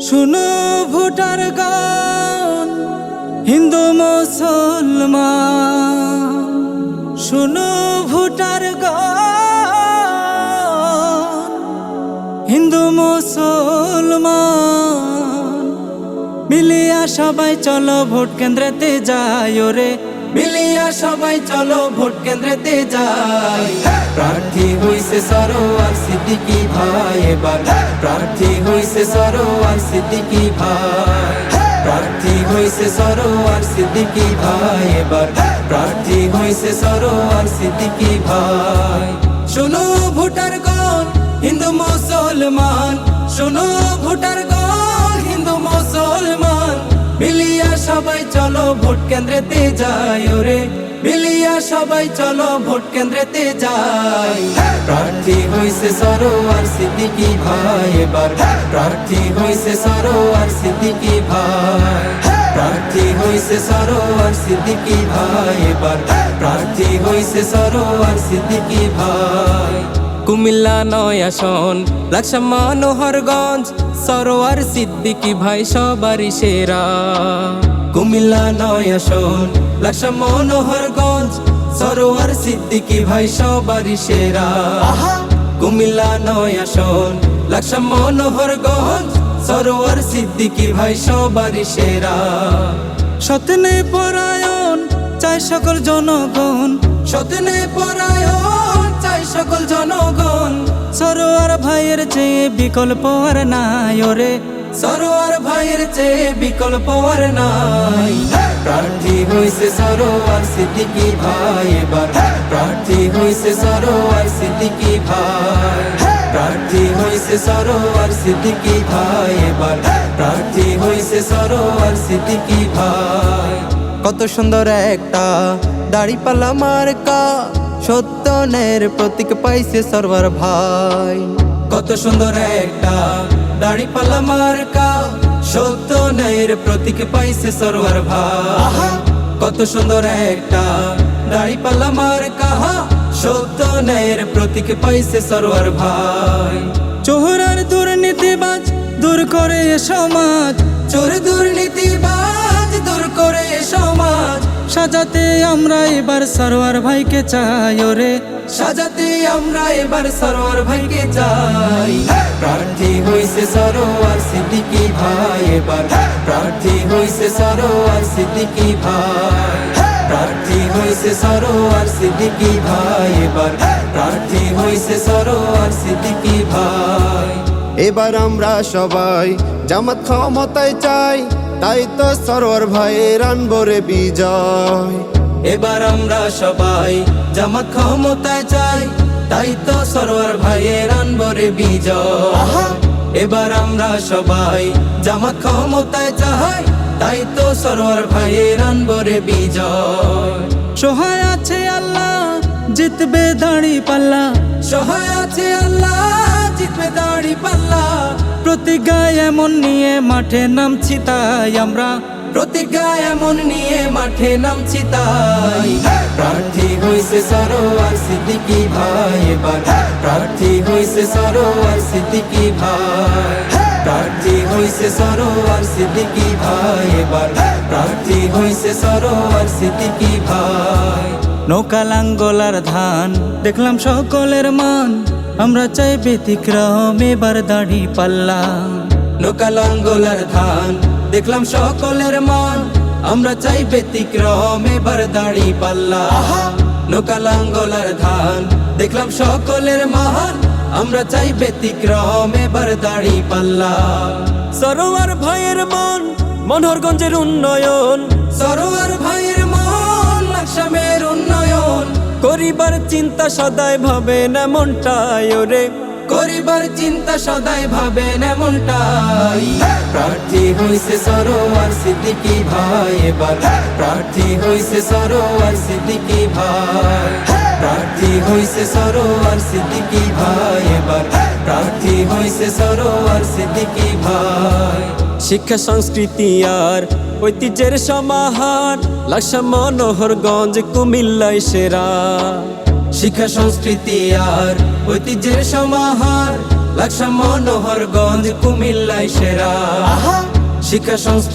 শুনো ভোটার গান হিন্দু মুসলমান। শুনো ভোটার গান হিন্দু মুসলমান। মিলিয়া সবাই চলো ভোট কেন্দ্রেতে যাই ওরে। মিলিয়া সবাই চলো ভোট কেন্দ্রেতে যাই। প্রার্থী হইছে সরোয়ার সিদ্দিকি ভাই এবার। প্রার্থী হইছে সরোয়ার সিদ্দিকি ভাই। প্রার্থী হইছে সরোয়ার সিদ্দিকি ভাই এবার। প্রার্থী হইছে সরোয়ার সিদ্দিকি ভাই। শোনো ভোটার গণ, হিন্দু মুসলমান। শোনো ভোটার গণ, হিন্দু মুসলমান। মিলিয়া সবাই চলো ভোট কেন্দ্রেতে যাই, ওরে। মিলিয়া সবাই চলো ভোট কেন্দ্রেতে যাই। প্রার্থী হইছে সরোয়ার সিদ্দিকি ভাই এবার। প্রার্থী হইছে সরোয়ার সিদ্দিকি ভাই। প্রার্থী হইছে সরোয়ার সিদ্দিকি ভাই এবার। প্রার্থী হইছে সরোয়ার সিদ্দিকি ভাই। কুমিল্লা নয় আসন লাকসা মনোহরগঞ্জ সরোয়ার সিদ্দিকি ভাই সবারই সেরা। কুমিল্লা নয় আসন লাকসা মনোহরগঞ্জ সরোয়ার সিদ্দিকি ভাই সবারই সেরা। কুমিল্লা নয় আসন লাকসা মনোহরগঞ্জ সরোয়ার সিদ্দিকি ভাই সবারই সেরা। সতনে পরায়ণ চাই সকল জনগণ। সতনে পরায়ণ। সকল জনগণ সরোয়ার ভাইয়ের চেয়ে বিকল্প আর নাই ওরে। সরোয়ার ভাইয়ের চেয়ে বিকল্প আর নাই। প্রার্থী হইছে সরোয়ার সিদ্দিকি ভাই এবার। প্রার্থী হইছে সরোয়ার সিদ্দিকি ভাই। প্রার্থী হইছে সরোয়ার সিদ্দিকি ভাই এবার। প্রার্থী হইছে সরোয়ার সিদ্দিকি ভাই। কত সুন্দর একটা দাড়ি পাল্লা মার্কা। সত্যনের প্রতীক পাইছে সরোয়ার ভাই। কত সুন্দর একটা দাড়ি পাল্লা মার্কা সত্যনের প্রতীক পাইছে সরোয়ার ভাই। কত সুন্দর একটা দাড়ি পাল্লা মার্কা সত্যনের প্রতীক পাইছে সরোয়ার ভাই। চোহরার দুর্নীতিবাজ দূর করে সমাজ সাজাতে আমরা এবার সরোয়ার ভাইকে চাই ওরে। সাজাতে আমরা এবার সরোয়ার ভাইকে চাই। প্রার্থী হইছে সরোয়ার সিদ্দিকি ভাই এবার। প্রার্থী হইছে সরোয়ার সিদ্দিকি ভাই। প্রার্থী হইছে সরোয়ার সিদ্দিকি ভাই এবার। প্রার্থী হইছে সরোয়ার সিদ্দিকি ভাই। এবার আমরা সবাই জামাত ক্ষমতায় চাই। তাই তো সরোয়ার ভাইয়ের আনবরে বিজয়। এবার আমরা সবাই জামাত ক্ষমতায় চাই তাই তো সরোয়ার ভাইয়ের আনবরে বিজয়। এবার আমরা সবাই জামাত ক্ষমতায় চাই তাই তো সরোয়ার ভাইয়ের আনবরে বিজয়। সহায় আছে আল্লাহ জিতবে দাড়ি পাল্লা। সহায় আছে আল্লাহ জিতবে দাঁড়ি পাল্লা। প্রতিজ্ঞা এমন নিয়ে মাঠে নামছি তাই আমরা। প্রতিজ্ঞা এমন নিয়ে মাঠে নামছি তাই। প্রার্থী হইছে সরোয়ার সিদ্দিকি ভাই এবার। প্রার্থী হইছে সরোয়ার সিদ্দিকি ভাই। প্রার্থী হইছে সরোয়ার সিদ্দিকি ভাই এবার। প্রার্থী হইছে সরোয়ার সিদ্দিকি ভাই। নৌকা লাঙ্গলার ধান দেখলাম সকলের মান। আমরা চাই ব্যতিক্রম এবার দাঁড়ি পাল্লা। নৌকা লাঙ্গলার ধান দেখলাম সকলের মান। আমরা চাই ব্যতিক্রম এবার দাড়ি পাল্লা। নৌকা লাঙ্গলার ধান দেখলাম সকলের মান। আমরা চাই ব্যতিক্রম এবার দাড়ি পাল্লা। সরোয়ার ভাইয়ের মন মনোহরগঞ্জের উন্নয়ন। সরোয়ার করিবার চিন্তা সদাই ভাবে না মনটাই ওরে। করিবার চিন্তা সদাই ভাবে না মনটাই প্রার্থী হইছে সরোয়ার সিদ্দিকি ভাই এবার। প্রার্থী হইছে সরোয়ার সিদ্দিকি ভাই। প্রার্থী হইছে সরোয়ার সিদ্দিকি ভাই এবার। প্রার্থী হইছে সরোয়ার সিদ্দিকি ভাই। শিক্ষা সংস্কৃতি আর ঐতিহ্যের সমাহার লাকসা মনোহরগঞ্জ কুমিল্লায় সেরা। শিক্ষা সংস্কৃতি আর ঐতিহ্যের সমাহার লাকসা মনোহরগঞ্জ কুমিল্লায় সেরা। শিক্ষা সংস্কৃতি